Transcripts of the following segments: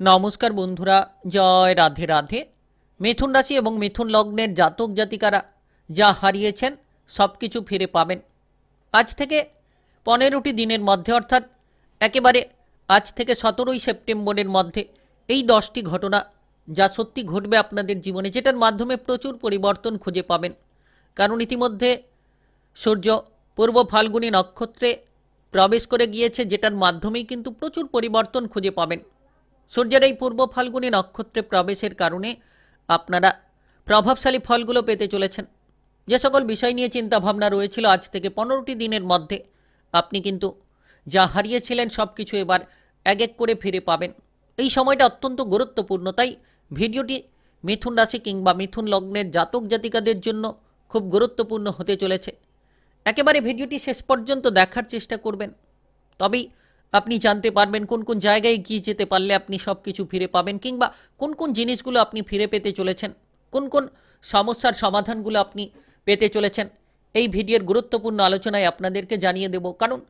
নমস্কার বন্ধুরা, জয় রাধে রাধে। মিথুন রাশি এবং মিথুন লগ্নের জাতক জাতিকারা যা হারিয়েছেন সব কিছু ফিরে পাবেন। আজ থেকে পনেরোটি দিনের মধ্যে, অর্থাৎ একেবারে আজ থেকে সতেরোই সেপ্টেম্বরের মধ্যে এই দশটি ঘটনা যা সত্যি ঘটবে আপনাদের জীবনে, যেটার মাধ্যমে প্রচুর পরিবর্তন খুঁজে পাবেন। কারণ ইতিমধ্যে সূর্য পূর্ব ফাল্গুনী নক্ষত্রে প্রবেশ করে গিয়েছে, যেটার মাধ্যমেই কিন্তু প্রচুর পরিবর্তন খুঁজে পাবেন। সূর্যের এই পূর্ব ফাল্গুনী নক্ষত্রে প্রবেশের কারণে আপনারা প্রভাবশালী ফলগুলো পেতে চলেছেন। যে সকল বিষয় নিয়ে চিন্তা ভাবনা রয়েছিল আজ থেকে পনেরোটি দিনের মধ্যে আপনি কিন্তু যা হারিয়েছিলেন সব কিছু এবার এক এক করে ফিরে পাবেন। এই সময়টা অত্যন্ত গুরুত্বপূর্ণ, তাই ভিডিওটি মিথুন রাশি কিংবা মিথুন লগ্নের জাতক জাতিকাদের জন্য খুব গুরুত্বপূর্ণ হতে চলেছে। একেবারে ভিডিওটি শেষ পর্যন্ত দেখার চেষ্টা করবেন। তবেই আপনি জানতে পারবেন কোন কোন জায়গায় গিয়ে যেতে পারলে আপনি সব কিছু ফিরে পাবেন কিংবা কোন কোন জিনিসগুলো আপনি ফিরে পেতে চলেছেন, কোন কোন সমস্যার সমাধানগুলো আপনি পেতে চলেছেন, এই ভিডিওর গুরুত্বপূর্ণ আলোচনায় আপনাদেরকে জানিয়ে দেব। কারণ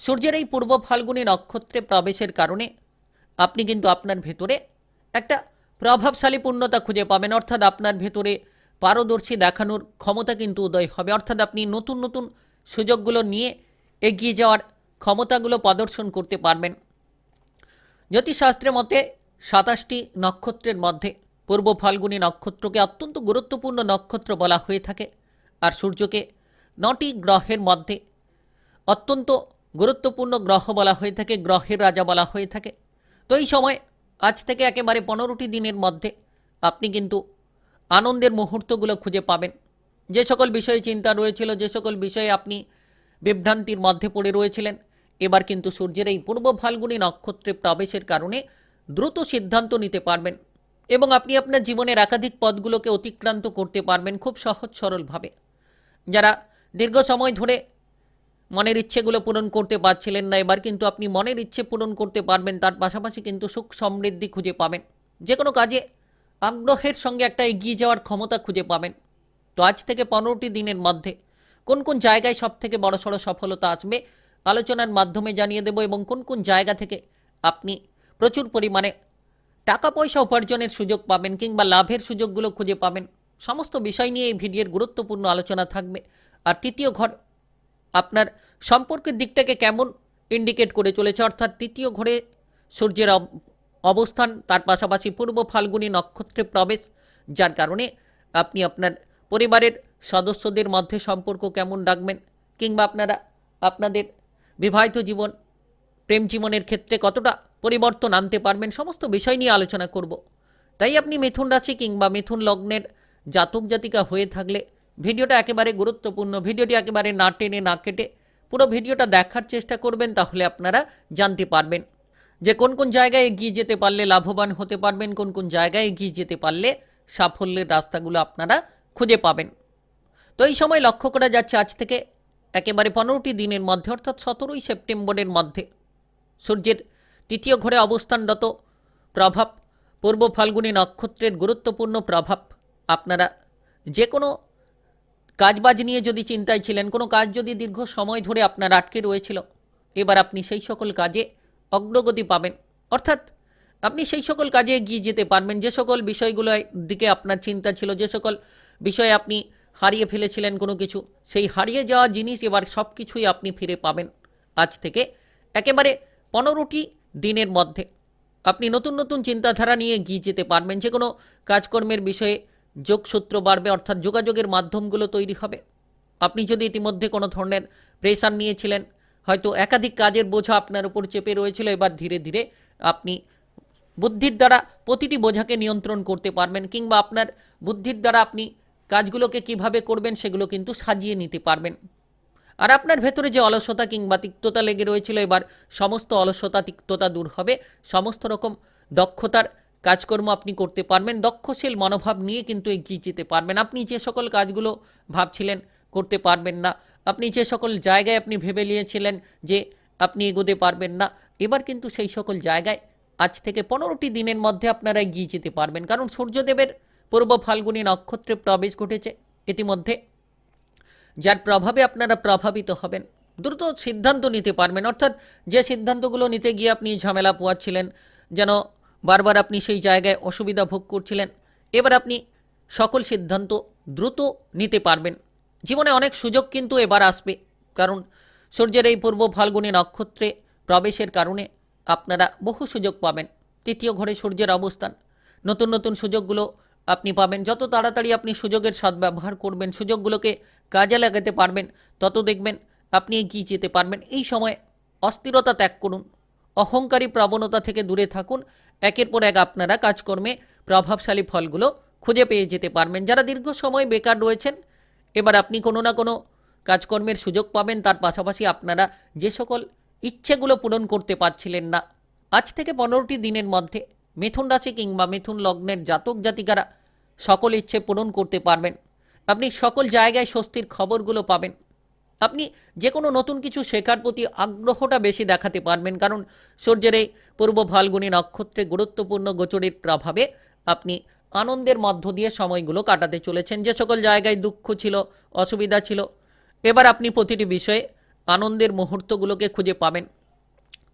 সূর্যের এই পূর্ব ফাল্গুনী নক্ষত্রে প্রবেশের কারণে আপনি কিন্তু আপনার ভেতরে একটা প্রভাবশালী পূর্ণতা খুঁজে পাবেন। অর্থাৎ আপনার ভেতরে পারদর্শী দেখানোর ক্ষমতা কিন্তু উদয় হবে। অর্থাৎ আপনি নতুন নতুন সুযোগগুলো নিয়ে এগিয়ে যাওয়ার ক্ষমতাগুলো প্রদর্শন করতে পারবেন। জ্যোতিষশাস্ত্রের মতে, সাতাশটি নক্ষত্রের মধ্যে পূর্ব ফাল্গুনী নক্ষত্রকে অত্যন্ত গুরুত্বপূর্ণ নক্ষত্র বলা হয়ে থাকে, আর সূর্যকে নটি গ্রহের মধ্যে অত্যন্ত গুরুত্বপূর্ণ গ্রহ বলা হয়ে থাকে, গ্রহের রাজা বলা হয়ে থাকে। তো এই সময় আজ থেকে একেবারে পনেরোটি দিনের মধ্যে আপনি কিন্তু আনন্দের মুহূর্তগুলো খুঁজে পাবেন। যে সকল বিষয়ে চিন্তা রয়েছিল, যে সকল বিষয়ে আপনি বিভ্রান্তির মধ্যে পড়ে রয়েছিলেন এবার কিন্তু সূর্যের এই পূর্ব ফাল্গুনী নক্ষত্রে প্রবেশের কারণে দ্রুত সিদ্ধান্ত নিতে পারবেন এবং আপনি আপনার জীবনের একাধিক পদগুলোকে অতিক্রান্ত করতে পারবেন খুব সহজ সরলভাবে। যারা দীর্ঘ সময় ধরে মনের ইচ্ছেগুলো পূরণ করতে পারছিলেন না, এবার কিন্তু আপনি মনের ইচ্ছে পূরণ করতে পারবেন, তার পাশাপাশি কিন্তু সুখ সমৃদ্ধি খুঁজে পাবেন। যে কোনো কাজে আগ্রহের সঙ্গে একটা এগিয়ে যাওয়ার ক্ষমতা খুঁজে পাবেন। তো আজ থেকে পনেরোটি দিনের মধ্যে কোন কোন জায়গায় সব থেকে বড়সড় সফলতা আসবে? আলোচনার মাধ্যমে জানিয়ে দেব এবং কোন কোন জায়গা থেকে আপনি প্রচুর পরিমাণে টাকা পয়সা উপার্জনের সুযোগ পাবেন কিংবা লাভের সুযোগগুলো খুঁজে পাবেন। সমস্ত বিষয় নিয়ে এই ভিডিওর গুরুত্বপূর্ণ আলোচনা থাকবে। আর তৃতীয় ঘর, আপনার সম্পর্কের দিকটাকে কেমন ইন্ডিকেট করে চলেছে, অর্থাৎ তৃতীয় ঘরে সূর্যের অব- অবস্থান, তার পাশাপাশি পূর্ব ফাল্গুনী নক্ষত্রে প্রবেশ, যার কারণে আপনি আপনার পরিবারের সদস্যদের মধ্যে সম্পর্ক কেমন রাখবেন কিংবা আপনারা, আপনাদের বিবাহিত জীবন, প্রেম জীবনের ক্ষেত্রে কতটা পরিবর্তন আনতে পারবেন সমস্ত বিষয় নিয়ে আলোচনা করব। তাই আপনি মিথুন রাশি কিংবা মিথুন লগ্নের জাতক জাতিকা হয়ে থাকলে ভিডিওটা একেবারে গুরুত্বপূর্ণ। ভিডিওটি একেবারে না টেনে না কেটে পুরো ভিডিওটা দেখার চেষ্টা করবেন, তাহলে আপনারা জানতে পারবেন যে কোন কোন জায়গায় এগিয়ে যেতে পারলে লাভবান হতে পারবেন, কোন কোন জায়গায় এগিয়ে যেতে পারলে সাফল্যের রাস্তাগুলো আপনারা খুঁজে পাবেন। তো এই সময় লক্ষ্য করা যাচ্ছে আজ থেকে একেবারে পনেরোটি দিনের মধ্যে, অর্থাৎ সতেরোই সেপ্টেম্বরের মধ্যে। সূর্যের তৃতীয় ঘরে অবস্থানরত প্রভাব, পূর্ব ফাল্গুনী নক্ষত্রের গুরুত্বপূর্ণ প্রভাব। আপনারা যে কোনো কাজবাজ নিয়ে যদি চিন্তায় ছিলেন, কোনো কাজ যদি দীর্ঘ সময় ধরে আপনার আটকে রয়েছিল, এবার আপনি সেই সকল কাজে অগ্রগতি পাবেন। অর্থাৎ আপনি সেই সকল কাজে এগিয়ে যেতে পারবেন। যে সকল বিষয়গুলোর দিকে আপনার চিন্তা ছিল, যে সকল বিষয়ে আপনি হারিয়ে ফেলেছিলেন কোনো কিছু, সেই হারিয়ে যাওয়া জিনিস এবার সব কিছুই আপনি ফিরে পাবেন আজ থেকে একেবারে পনেরোটি দিনের মধ্যে। আপনি নতুন নতুন চিন্তাধারা নিয়ে গিয়ে যেতে পারবেন যে কোনো কাজকর্মের বিষয়ে যোগসূত্র বাড়বে, অর্থাৎ যোগাযোগের মাধ্যমগুলো তৈরি হবে। আপনি যদি ইতিমধ্যে কোনো ধরনের প্রেশার নিয়েছিলেন, হয়তো একাধিক কাজের বোঝা আপনার উপর চেপে রয়েছিল, এবার ধীরে ধীরে আপনি বুদ্ধির দ্বারা প্রতিটি বোঝাকে নিয়ন্ত্রণ করতে পারবেন, কিংবা আপনার বুদ্ধির দ্বারা আপনি কাজগুলোকে কীভাবে করবেন সেগুলো কিন্তু সাজিয়ে নিতে পারবেন। আর আপনার ভেতরে যে অলসতা কিংবা তিক্ততা লেগে রয়েছিল, এবার সমস্ত অলসতা, তিক্ততা দূর হবে। সমস্ত রকম দক্ষতার কাজকর্ম আপনি করতে পারবেন। দক্ষশীল মনোভাব নিয়ে কিন্তু এগিয়ে যেতে পারবেন। আপনি যে সকল কাজগুলো ভাবছিলেন করতে পারবেন না, আপনি যে সকল জায়গায় আপনি ভেবে নিয়েছিলেন যে আপনি এগোতে পারবেন না, এবার কিন্তু সেই সকল জায়গায় আজ থেকে পনেরোটি দিনের মধ্যে আপনারা এগিয়ে যেতে পারবেন। কারণ সূর্যদেবের পূর্ব ফাল্গুনী নক্ষত্রে প্রবেশ ঘটেছে ইতিমধ্যে, যার প্রভাবে আপনারা প্রভাবিত হবেন। দ্রুত সিদ্ধান্ত নিতে পারবেন। অর্থাৎ যে সিদ্ধান্তগুলো নিতে গিয়ে আপনি ঝামেলা পোয়াচ্ছিলেন, যেন বারবার আপনি সেই জায়গায় অসুবিধা ভোগ করছিলেন, এবার আপনি সকল সিদ্ধান্ত দ্রুত নিতে পারবেন। জীবনে অনেক সুযোগ কিন্তু এবার আসবে, কারণ সূর্যের এই পূর্ব ফাল্গুনী নক্ষত্রে প্রবেশের কারণে আপনারা বহু সুযোগ পাবেন। তৃতীয় ঘরে সূর্যের অবস্থান, নতুন নতুন সুযোগগুলো আপনি পাবেন, যত তাড়াতাড়ি আপনি সুযোগের সদ্ব্যবহার করবেন, সুযোগগুলোকে কাজে লাগাতে পারবেন, তত দেখবেন আপনি এগিয়ে যেতে পারবেন। এই সময় অস্থিরতা ত্যাগ করুন, অহংকারী প্রবণতা থেকে দূরে থাকুন, একের পর এক আপনারা কাজকর্মে প্রভাবশালী ফলগুলো খুঁজে পেয়ে যেতে পারবেন। যারা দীর্ঘ সময় বেকার রয়েছেন, এবার আপনি কোনো না কোনো কাজকর্মের সুযোগ পাবেন, তার পাশাপাশি আপনারা যে সকল ইচ্ছেগুলো পূরণ করতে পারছিলেন না, আজ থেকে পনেরোটি দিনের মধ্যে মিথুন রাশি কিংবা মিথুন লগ্নের জাতক জাতিকারা সকল ইচ্ছে পূরণ করতে পারবেন। আপনি সকল জায়গায় স্বস্তির খবরগুলো পাবেন। আপনি যে কোনো নতুন কিছু শেখার প্রতি আগ্রহটা বেশি দেখাতে পারবেন, কারণ সূর্যের এই পূর্ব ফাল্গুনী নক্ষত্রে গুরুত্বপূর্ণ গোচরের প্রভাবে আপনি আনন্দের মধ্য দিয়ে সময়গুলো কাটাতে চলেছেন। যে সকল জায়গায় দুঃখ ছিল, অসুবিধা ছিল, এবার আপনি প্রতিটি বিষয়ে আনন্দের মুহূর্তগুলোকে খুঁজে পাবেন।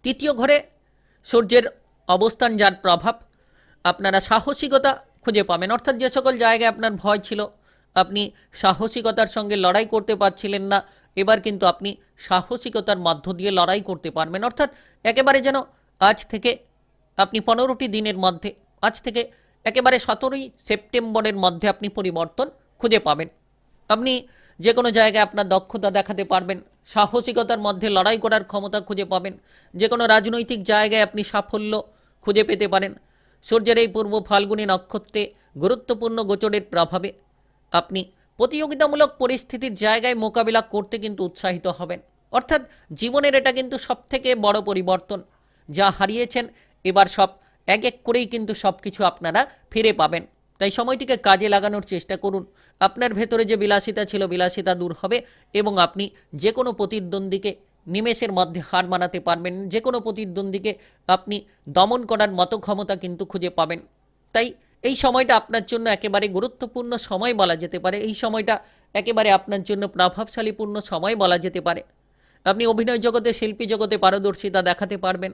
তৃতীয় ঘরে সূর্যের অবস্থান যার প্রভাব, আপনারা সাহসিকতা খুঁজে পাবেন। অর্থাৎ যে সকল জায়গায় আপনার ভয় ছিল, আপনি সাহসিকতার সঙ্গে লড়াই করতে পারছিলেন না, এবার কিন্তু আপনি সাহসিকতার মধ্য দিয়ে লড়াই করতে পারবেন। অর্থাৎ একেবারে যেন আজ থেকে আপনি পনেরোটি দিনের মধ্যে, আজ থেকে একেবারে সতেরোই সেপ্টেম্বরের মধ্যে আপনি পরিবর্তন খুঁজে পাবেন। আপনি যে কোনো জায়গায় আপনার দক্ষতা দেখাতে পারবেন, সাহসিকতার মধ্যে লড়াই করার ক্ষমতা খুঁজে পাবেন। যে কোনো রাজনৈতিক জায়গায় আপনি সাফল্য খুঁজে পেতে পারেন। সূর্যের এই পূর্ব ফাল্গুনী নক্ষত্রে গুরুত্বপূর্ণ গোচরের প্রভাবে আপনি প্রতিযোগিতামূলক পরিস্থিতির জায়গায় মোকাবিলা করতে কিন্তু উৎসাহিত হবেন। অর্থাৎ জীবনের এটা কিন্তু সবথেকে বড় পরিবর্তন। যা হারিয়েছেন, এবার সব এক এক করেই কিন্তু সব কিছু আপনারা ফিরে পাবেন। তাই সময়টিকে কাজে লাগানোর চেষ্টা করুন। আপনার ভেতরে যে বিলাসিতা ছিল, বিলাসিতা দূর হবে এবং আপনি যে কোনো প্রতিদ্বন্দ্বীকে নিমেষের মধ্যে হার মানাতে পারবেন। যে কোনো প্রতিদ্বন্দ্বীকে আপনি দমন করার মতো ক্ষমতা কিন্তু খুঁজে পাবেন। তাই এই সময়টা আপনার জন্য একেবারে গুরুত্বপূর্ণ সময় বলা যেতে পারে। এই সময়টা একেবারে আপনার জন্য প্রভাবশালীপূর্ণ সময় বলা যেতে পারে। আপনি অভিনয় জগতে, শিল্পী জগতে পারদর্শিতা দেখাতে পারবেন।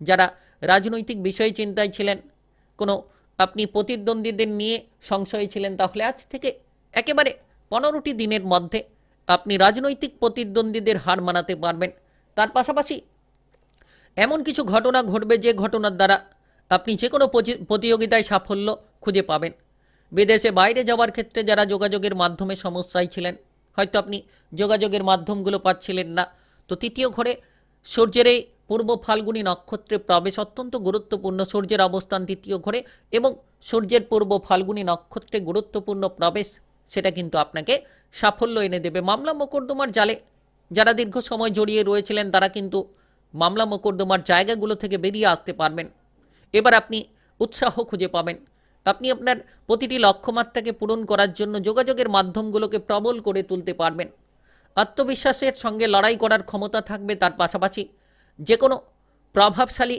যারা রাজনৈতিক বিষয়ে চিন্তায় ছিলেন, কোনো আপনি প্রতিদ্বন্দ্বীদের নিয়ে সংশয়ে ছিলেন, তাহলে আজ থেকে একেবারে পনেরোটি দিনের মধ্যে আপনি রাজনৈতিক প্রতিদ্বন্দ্বীদের হার মানাতে পারবেন। তার পাশাপাশি এমন কিছু ঘটনা ঘটবে যে ঘটনার দ্বারা আপনি যে কোনো প্রতি- প্রতিযোগিতায় সাফল্য খুঁজে পাবেন। বিদেশে বাইরে যাওয়ার ক্ষেত্রে যারা যোগাযোগের মাধ্যমে সমস্যায় ছিলেন, হয়তো আপনি যোগাযোগের মাধ্যমগুলো পাচ্ছিলেন না। তো তৃতীয় ঘরে সূর্যের এই পূর্ব ফাল্গুনী নক্ষত্রে প্রবেশ অত্যন্ত গুরুত্বপূর্ণ। সূর্যের অবস্থান তৃতীয় ঘরে এবং সূর্যের পূর্ব ফাল্গুনী নক্ষত্রে গুরুত্বপূর্ণ প্রবেশ সেটা কিন্তু আপনাকে সাফল্য এনে দেবে। মামলা মোকদ্দমার জালে যারা দীর্ঘ সময় জড়িয়ে রয়েছিলেন, তারা কিন্তু মামলা মোকদ্দমার জায়গাগুলো থেকে বেরিয়ে আসতে পারবেন। এবার আপনি উৎসাহ খুঁজে পাবেন। আপনি আপনার প্রতিটি লক্ষ্যমাত্রাকে পূরণ করার জন্য যোগাযোগের মাধ্যমগুলোকে প্রবল করে তুলতে পারবেন। আত্মবিশ্বাসের সঙ্গে লড়াই করার ক্ষমতা থাকবে, তার পাশাপাশি যে কোনো প্রভাবশালী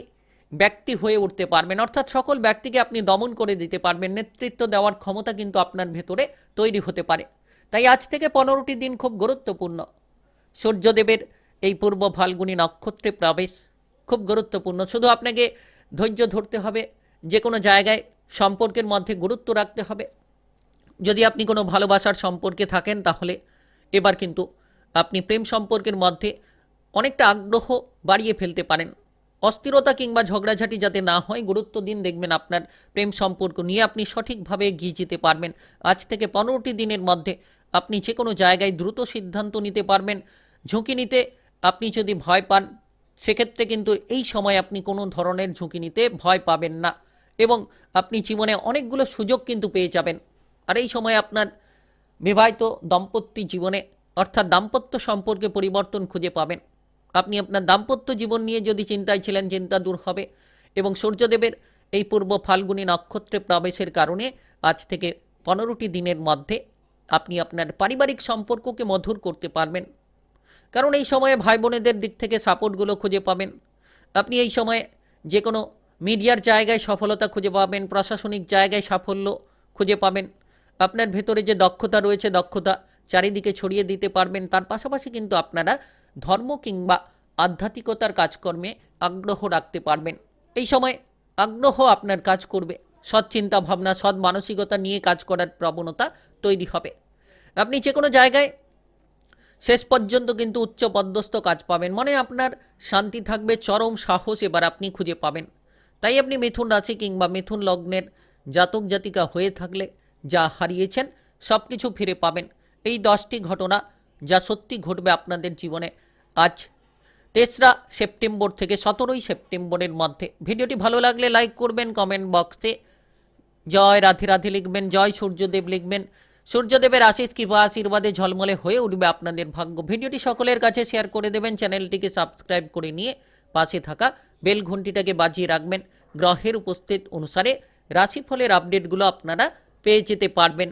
ব্যক্তি হয়ে উঠতে পারবেন। অর্থাৎ সকল ব্যক্তিকে আপনি দমন করে দিতে পারবেন। নেতৃত্ব দেওয়ার ক্ষমতা কিন্তু আপনার ভেতরে তৈরি হতে পারে। তাই আজ থেকে পনেরোটি দিন খুব গুরুত্বপূর্ণ। সূর্যদেবের এই পূর্ব ফাল্গুনী নক্ষত্রে প্রবেশ খুব গুরুত্বপূর্ণ। শুধু আপনাকে ধৈর্য ধরতে হবে, যে কোনো জায়গায় সম্পর্কের মধ্যে গুরুত্ব রাখতে হবে। যদি আপনি কোনো ভালোবাসার সম্পর্কে থাকেন, তাহলে এবার কিন্তু আপনি প্রেম সম্পর্কের মধ্যে অনেকটা আগ্রহ বাড়িয়ে ফেলতে পারেন। অস্থিরতা কিংবা ঝগড়াঝাটি যাতে না হয়, গুরুত্ব দিন দেখবেন আপনার প্রেম সম্পর্ক নিয়ে আপনি সঠিকভাবে এগিয়ে যেতে পারবেন। আজ থেকে পনেরোটি দিনের মধ্যে আপনি যে কোনো জায়গায় দ্রুত সিদ্ধান্ত নিতে পারবেন। ঝুঁকি নিতে আপনি যদি ভয় পান, সেক্ষেত্রে কিন্তু এই সময় আপনি কোনো ধরনের ঝুঁকি নিতে ভয় পাবেন না এবং আপনি জীবনে অনেকগুলো সুযোগ কিন্তু পেয়ে যাবেন। আর এই সময় আপনার বিবাহিত দম্পত্য জীবনে অর্থাৎ দাম্পত্য সম্পর্কে পরিবর্তন খুঁজে পাবেন। আপনি আপনার দাম্পত্য জীবন নিয়ে যদি চিন্তায় ছিলেন, চিন্তা দূর হবে। এবং সূর্যদেবের এই পূর্ব ফাল্গুনী নক্ষত্রে প্রবেশের কারণে আজ থেকে পনেরোটি দিনের মধ্যে আপনি আপনার পারিবারিক সম্পর্ককে মধুর করতে পারবেন। কারণ এই সময়ে ভাই বোনেদের দিক থেকে সাপোর্টগুলো খুঁজে পাবেন। আপনি এই সময়ে যে কোনো মিডিয়ার জায়গায় সফলতা খুঁজে পাবেন, প্রশাসনিক জায়গায় সাফল্য খুঁজে পাবেন। আপনার ভেতরে যে দক্ষতা রয়েছে, দক্ষতা চারিদিকে ছড়িয়ে দিতে পারবেন। তার পাশাপাশি কিন্তু আপনারা ধর্ম কিংবা আধ্যাত্মিকতার কাজকর্মে আগ্রহ রাখতে পারবেন। এই সময় আগ্রহ আপনার কাজ করবে। সৎ চিন্তা ভাবনা, সৎ মানসিকতা নিয়ে কাজ করার প্রবণতা তৈরি হবে। আপনি যে কোনো জায়গায় শেষ পর্যন্ত কিন্তু উচ্চ পদস্থ কাজ পাবেন। মনে আপনার শান্তি থাকবে, চরম সাহস এবার আপনি খুঁজে পাবেন। তাই আপনি মিথুন রাশি কিংবা মিথুন লগ্নের জাতক জাতিকা হয়ে থাকলে যা হারিয়েছেন সব কিছু ফিরে পাবেন। এই দশটি ঘটনা যা সত্যি ঘটবে আপনাদের জীবনে আজ তেসরা সেপ্টেম্বর থেকে সতেরোই সেপ্টেম্বরের মধ্যে। ভিডিওটি ভালো লাগলে লাইক করবেন, কমেন্ট বক্সে। জয় রাধে রাধে লিখবেন, জয় সূর্যদেব লিখবেন। সূর্যদেবের আশিস কিংবা আশীর্বাদে ঝলমলে হয়ে উঠবে আপনাদের ভাগ্য। ভিডিওটি সকলের কাছে শেয়ার করে দেবেন, চ্যানেলটিকে সাবস্ক্রাইব করে নিয়ে পাশে থাকা বেল ঘন্টিটাকে বাজিয়ে রাখবেন। গ্রহের উপস্থিত অনুসারে রাশিফলের আপডেটগুলো আপনারা পেয়ে যেতে পারবেন।